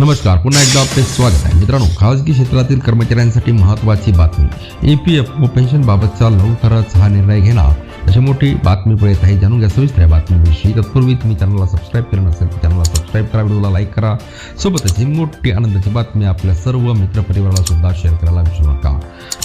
नमस्कार पुन्हा एकदा आपले स्वागत आहे. मित्रांनो खाजगी क्षेत्रातील कर्मचाऱ्यांसाठी महत्त्वाची बातमी. ई पी एफ ओ पेन्शनबाबतचा लवकरच हा निर्णय घेणार. अशी मोठी बातमी पळत आहे. जाणून घ्या सविस्तर या बातमीविषयी. तत्पूर्वी तुम्ही चॅनलला सबस्क्राईब केलं नसेल तर चॅनलला सबस्क्राईब करा व्हिडिओला लाईक करा. सोबतच ही मोठी आनंदाची बातमी आपल्या सर्व मित्रपरिवाराला सुद्धा शेअर करायला विसरू नका.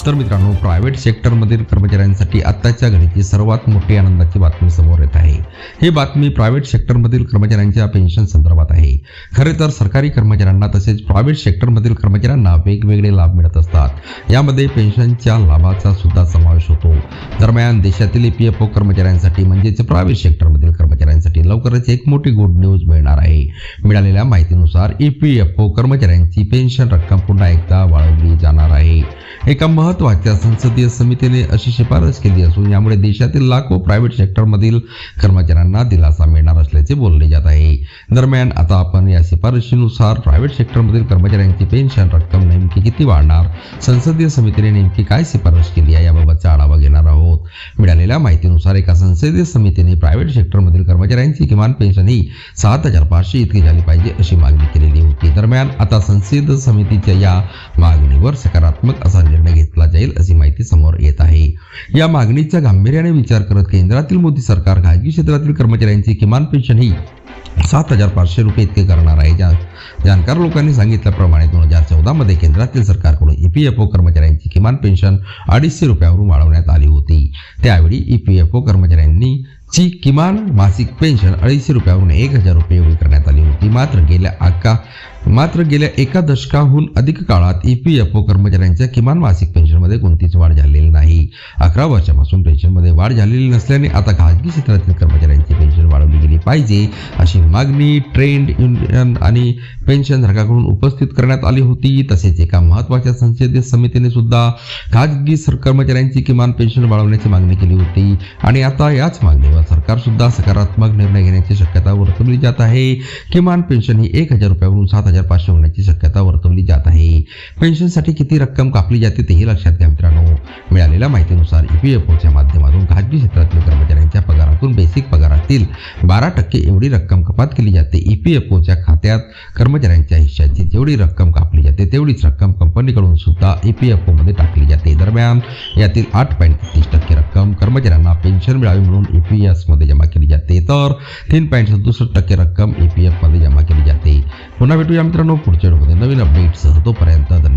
तर मित्रांनो प्रायव्हेट सेक्टरमधील कर्मचाऱ्यांसाठी आत्ताच्या घडीची सर्वात मोठी आनंदाची बातमी समोर येत आहे. ही बातमी प्रायव्हेट सेक्टरमधील कर्मचाऱ्यांच्या पेन्शन संदर्भात आहे. खरे तर सरकारी कर्मचाऱ्यांना तसेच प्रायव्हेट सेक्टरमधील कर्मचाऱ्यांना वेगवेगळे लाभ मिळत असतात. यामध्ये पेन्शनच्या लाभाचा सुद्धा समावेश होतो. दरम्यान देशातील ई एफ ओ कर्मचाऱ्यांसाठी म्हणजेच प्रायव्हेट सेक्टरमधील कर्मचाऱ्यांसाठी लवकरच एक मोठी गुड न्यूज मिळणार आहे. मिळालेल्या माहितीनुसार ई पी एफ ओ कर्मचाऱ्यांची पेन्शन रक्कम पुन्हा एकदा वाढवली जाणार आहे. एका महत्त्वाच्या संसदीय समितीने अशी शिफारस केली असून यामुळे देशातील लाखो प्रायव्हेट सेक्टरमधील कर्मचाऱ्यांना दिलासा मिळणार असल्याचे बोलले जात आहे. दरम्यान आता आपण या शिफारशीनुसार प्रायव्हेट सेक्टरमधील कर्मचाऱ्यांची पेन्शन रक्कम नेमकी किती वाढणार? संसदीय समितीने नेमकी काय शिफारस केली आहे? याबाबतचा आढावा घेणार आहोत. मिळालेल्या माहितीनुसार एका संसदीय समितीने प्रायव्हेट सेक्टरमधील कर्मचाऱ्यांची किमान पेन्शन ही सात हजार पाचशे इतकी झाली पाहिजे अशी मागणी केलेली होती. दरम्यान आता संसदीय समितीच्या या मागणीवर सकारात्मक असा निर्णय घेतला जाईल अशी माहिती समोर येत आहे. या मागणीचा गांभीर्याने विचार करत केंद्रातील मोदी सरकार खाजगी क्षेत्रातील कर्मचाऱ्यांची किमान पेन्शन ही सात हजार पाचशे रुपये इतके करणार आहे. ज्या जाणकार लोकांनी सांगितल्याप्रमाणे दोन हजार चौदामध्ये केंद्रातील सरकारकडून ई पी एफ ओ कर्मचाऱ्यांची किमान पेन्शन अडीचशे रुपयावरून वाढवण्यात आली होती. त्यावेळी ई पी एफ ओ कर्मचाऱ्यांनी ची किमान मासिक पेन्शन अडीचशे रुपयावरून एक हजार रुपये एवढी करण्यात आली होती. मात्र गेल्या आका मात्र गेल्या एका दशकाहून अधिक काळात ई पी एफ ओ कर्मचाऱ्यांच्या किमान मासिक पेन्शनमध्ये कोणतीच वाढ झालेली नाही. अकरा वर्षापासून पेन्शनमध्ये वाढ झालेली नसल्याने आता खाजगी क्षेत्रातील कर्मचाऱ्यांची पेन्शन वाढवली गेली पाहिजे अशी मागणी ट्रेंड युनियन आणि पेन्शनधारकाकडून उपस्थित करण्यात आली होती. तसेच एका महत्त्वाच्या संसदीय समितीने सुद्धा खाजगी सर कर्मचाऱ्यांची किमान पेन्शन वाढवण्याची मागणी केली होती. आणि आता याच मागणीवर सरकार सुद्धा सकारात्मक निर्णय घेण्याची शक्यता वर्तवली जात आहे. किमान पेन्शन ही एक हजार रुपयावरून सात हजार पाचशे होण्याची शक्यता वर्तवली जात आहे. पेन्शनसाठी किती रक्कम कापली जाते तेही लक्षात घ्या मित्रांनो. मिळालेल्या माहितीनुसार ई पी एफ ओच्या माध्यमातून खाजगी क्षेत्रातील कर्मचारी एकूण बेसिक पगारातील बारा टक्के एवढी रक्कम कपात केली जाते. ई पी एफ ओच्या खात्यात कर्मचाऱ्यांच्या हिश्श्याची जेवढी रक्कम कापली जाते तेवढीच रक्कम कंपनीकडून सुद्धा ई पी एफ ओमध्ये टाकली जाते. दरम्यान यातील आठ पॉईंट तीस टक्के रक्कम कर्मचाऱ्यांना पेन्शन मिळावी म्हणून ई पी एसमध्ये जमा केली जाते. तर तीन पॉईंट सदुसष्ट टक्के रक्कम ई पी एफमध्ये जमा केली जाते. पुन्हा भेटूया मित्रांनो पुढच्या व्हिडिओमध्ये. नवीन अपडेट्स तोपर्यंत धन्यवाद.